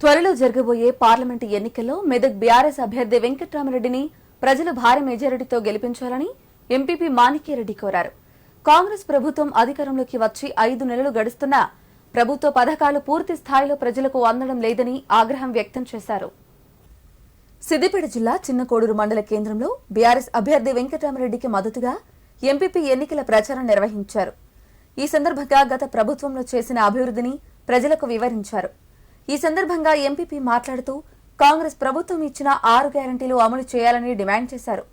త్వరలో జరగబోయే పార్లమెంటు ఎన్నికల్లో మెదక్ బీఆర్ఎస్ అభ్యర్థి వెంకట్రామరెడ్డిని ప్రజలు భారీ మెజారిటీతో గెలిపించాలని ఎంపీపీ మాణిక్యరెడ్డి కోరారు. కాంగ్రెస్ ప్రభుత్వం అధికారంలోకి వచ్చి ఐదు నెలలు గడుస్తున్నా ప్రభుత్వ పథకాలు పూర్తి స్థాయిలో ప్రజలకు అందడం లేదని ఆగ్రహం వ్యక్తం చేశారు. సిద్దిపేట జిల్లా చిన్నకోడూరు మండల కేంద్రంలో బీఆర్ఎస్ అభ్యర్థి వెంకటరామరెడ్డికి మద్దతుగా ఎంపీపీ ఎన్నికల ప్రచారం నిర్వహించారు. ఈ సందర్భంగా గత ప్రభుత్వంలో చేసిన అభివృద్ధిని ప్రజలకు వివరించారు. ఈ సందర్భంగా ఎంపీపీ మాట్లాడుతూ కాంగ్రెస్ ప్రభుత్వం ఇచ్చిన ఆరు గ్యారంటీలు అమలు చేయాలని డిమాండ్ చేశారు.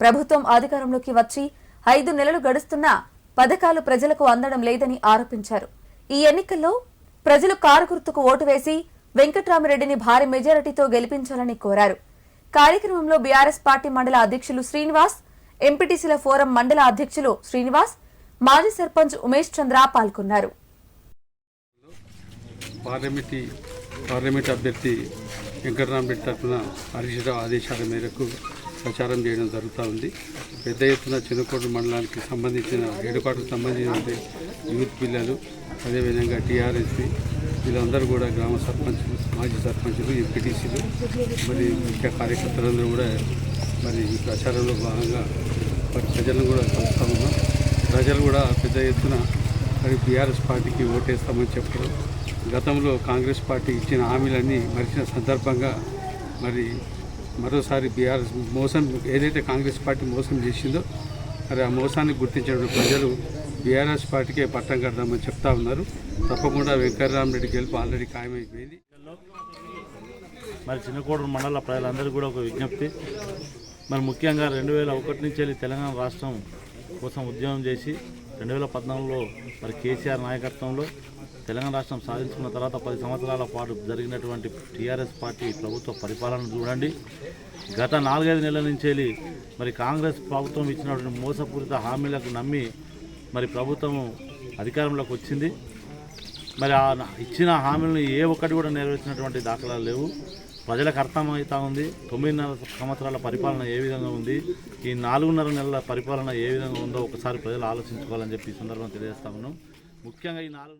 ప్రభుత్వం అధికారంలోకి వచ్చి ఐదు నెలలు గడుస్తున్నా పథకాలు ప్రజలకు అందడం లేదని ఆరోపించారు. ఈ ఎన్నికల్లో ప్రజలు కారు గుర్తుకు ఓటు వేసి వెంకట్రామరెడ్డిని భారీ మెజారిటీతో గెలిపించాలని కోరారు. కార్యక్రమంలో బీఆర్ఎస్ పార్టీ మండల అధ్యక్షులు శ్రీనివాస్ ఎంపీటీసీల ఫోరం మండల అధ్యక్షులు శ్రీనివాస్ మాజీ సర్పంచ్ ఉమేష్ చంద్ర పాల్గొన్నారు. పార్లమెంట్ అభ్యర్థి వెంకటరామరెడ్డి తరఫున హరీష్ రావు ఆదేశాల మేరకు ప్రచారం చేయడం జరుగుతూ ఉంది. పెద్ద ఎత్తున చిన్నకోట మండలానికి సంబంధించిన ఏడుపాటుకు సంబంధించిన యూత్ పిల్లలు అదేవిధంగా టీఆర్ఎస్పి వీళ్ళందరూ కూడా గ్రామ సర్పంచులు మాజీ సర్పంచులు ఎంపీటీసీలు మరి ముఖ్య కార్యకర్తలందరూ కూడా మరి ఈ ప్రచారంలో భాగంగా మరి ప్రజలను కూడా కలుస్తూ ఉన్నాం. ప్రజలు కూడా పెద్ద ఎత్తున మరి బీఆర్ఎస్ పార్టీకి ఓటేస్తామని చెప్పారు గతంలో కాంగ్రెస్ పార్టీ ఇచ్చిన హామీలన్నీ మరిచిన సందర్భంగా మరి మరోసారి బీఆర్ఎస్ మోసం ఏదైతే కాంగ్రెస్ పార్టీ మోసం చేసిందో మరి ఆ మోసాన్ని గుర్తించిన ప్రజలు బీఆర్ఎస్ పార్టీకే పట్టం కడదామని చెప్తా ఉన్నారు. తప్పకుండా వెంకటరామరెడ్డి గెలుపు ఆల్రెడీ ఖాయమైపోయింది. మరి చిన్నకోడూరు మండల ప్రజలందరికీ కూడా ఒక విజ్ఞప్తి. మరి ముఖ్యంగా రెండు వేల ఒకటి నుంచి వెళ్ళి తెలంగాణ రాష్ట్రం కోసం ఉద్యమం చేసి రెండు వేల పద్నాలుగులో మరి కేసీఆర్ నాయకత్వంలో తెలంగాణ రాష్ట్రం సాధించుకున్న తర్వాత పది సంవత్సరాల పాటు జరిగినటువంటి టీఆర్ఎస్ పార్టీ ప్రభుత్వ పరిపాలన చూడండి. గత నాలుగైదు నెలల నుంచి మరి కాంగ్రెస్ ప్రభుత్వం ఇచ్చినటువంటి మోసపూరిత హామీలకు నమ్మి మరి ప్రభుత్వం అధికారంలోకి వచ్చింది. మరి ఆ ఇచ్చిన హామీలను ఏ ఒక్కటి కూడా నెరవేర్చినటువంటి దాఖలాలు లేవు. ప్రజలకు అర్థమవుతా ఉంది. తొమ్మిదిన్నర సంవత్సరాల పరిపాలన ఏ విధంగా ఉంది? ఈ నాలుగున్నర నెలల పరిపాలన ఏ విధంగా ఉందో ఒకసారి ప్రజలు ఆలోచించుకోవాలని చెప్పి ఈ సందర్భంగా తెలియజేస్తా ఉన్నాం. ముఖ్యంగా ఈ నాలుగు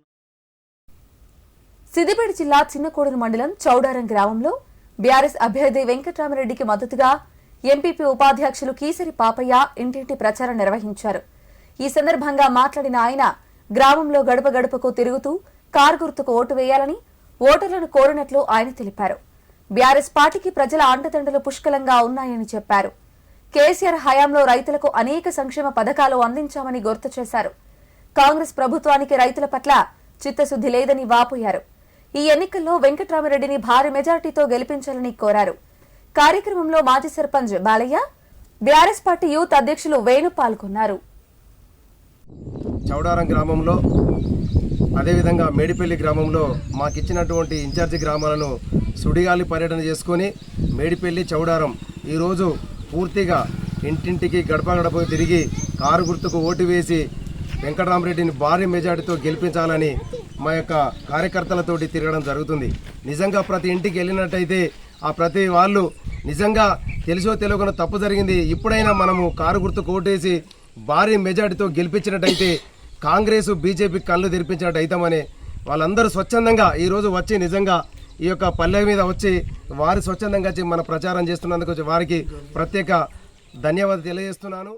సిద్దిపేట జిల్లా చిన్నకోడూరు మండలం చౌడారం గ్రామంలో బీఆర్ఎస్ అభ్యర్థి వెంకటరామరెడ్డికి మద్దతుగా ఎంపీపీ ఉపాధ్యక్షులు కీసరి పాపయ్య ఇంటింటి ప్రచారం నిర్వహించారు. ఈ సందర్భంగా మాట్లాడిన ఆయన గ్రామంలో గడప గడపకు తిరుగుతూ కార్గుర్తుకు ఓటు వేయాలని ఓటర్లను కోరినట్లు ఆయన తెలిపారు. బీఆర్ఎస్ పార్టీకి ప్రజల అండదండలు పుష్కలంగా ఉన్నాయని చెప్పారు. కేసీఆర్ హయాంలో రైతులకు అనేక సంక్షేమ పథకాలు అందించామని గుర్తు చేశారు. కాంగ్రెస్ ప్రభుత్వానికి రైతుల పట్ల చిత్తశుద్ది లేదని వాపోయారు. ఈ ఎన్నికల్లో వెంకట్రామరెడ్డిని భారీ మెజార్టీతో గెలిపించాలని కోరారు. కార్యక్రమంలో మాజీ sarpanch Balayya BRS party youth అధ్యక్షులు వేణు పాల్గొన్నారు. చౌడారం గ్రామంలో అదేవిధంగా మేడిపల్లి గ్రామంలో మాకిచ్చినటువంటి ఇన్ఛార్జి గ్రామాలను సుడిగాలి పర్యటన చేసుకొని మేడిపల్లి చౌడారం ఈరోజు పూర్తిగా ఇంటింటికి గడప గడప తిరిగి కారు గుర్తుకు ఓటు వేసి వెంకటరామరెడ్డిని భారీ మెజార్టీతో గెలిపించాలని మా యొక్క కార్యకర్తలతోటి తిరగడం జరుగుతుంది. నిజంగా ప్రతి ఇంటికి వెళ్ళినట్టయితే ఆ ప్రతి వాళ్ళు నిజంగా తెలుసో తెలియకుండా తప్పు జరిగింది. ఇప్పుడైనా మనము కారు గుర్తు కోటేసి భారీ మెజార్టీతో గెలిపించినట్టయితే కాంగ్రెస్ బీజేపీ కళ్ళు తెరిపించినట్టు అవుతామని వాళ్ళందరూ స్వచ్ఛందంగా ఈరోజు వచ్చి నిజంగా ఈ యొక్క పల్లె మీద వచ్చి వారి స్వచ్ఛందంగా వచ్చి మన ప్రచారం చేస్తున్నందుకు వారికి ప్రత్యేక ధన్యవాదాలు తెలియజేస్తున్నాను.